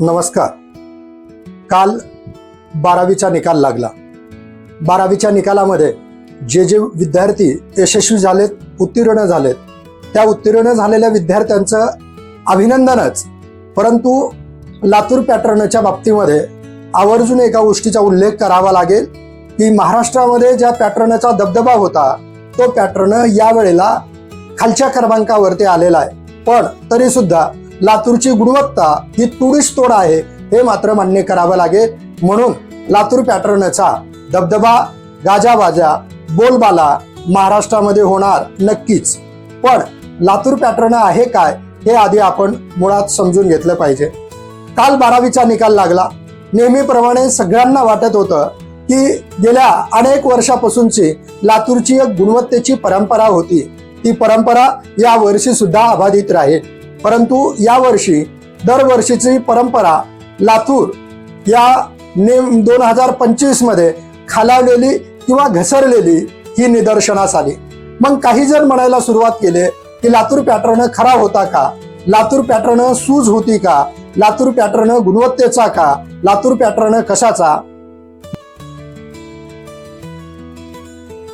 नमस्कार. काल बारावीचा निकाल लागला. बारावीच्या निकालामध्ये जे जे विद्यार्थी यशस्वी झालेत उत्तीर्ण झालेत त्या उत्तीर्ण झालेल्या विद्यार्थ्यांचं अभिनंदनच. परंतु लातूर पॅटर्नच्या बाबतीमध्ये आवर्जून एका गोष्टीचा उल्लेख करावा लागेल की महाराष्ट्रामध्ये ज्या पॅटर्नचा दबदबा होता तो पॅटर्न यावेळेला खालच्या क्रमांकावरती आलेला आहे. पण तरी सुद्धा लातूरची गुणवत्ता ही तुडीस तोड आहे हे मात्र मान्य करावं लागेल. म्हणून लातूर पॅटर्नचा दबदबा गाजाबाजा बोलबाला महाराष्ट्रामध्ये होणार नक्कीच. पण लातूर पॅटर्न आहे काय हे आधी आपण मुळात समजून घेतलं पाहिजे. काल बारावीचा निकाल लागला. नेहमीप्रमाणे सगळ्यांना वाटत होतं की गेल्या अनेक वर्षापासूनची लातूरची एक गुणवत्तेची परंपरा होती. ती परंपरा या वर्षी सुद्धा अबाधित राहील. परंतु यावर्षी दरवर्षीची परंपरा लातूर या नेम दोन हजार पंचवीसमध्ये खालावलेली किंवा घसरलेली ही निदर्शनास आली. मग काही जण म्हणायला सुरुवात केले की लातूर पॅटर्न खरा होता का? लातूर पॅटर्न सूज होती का? लातूर पॅटर्न गुणवत्तेचा का? लातूर पॅटर्न कशाचा?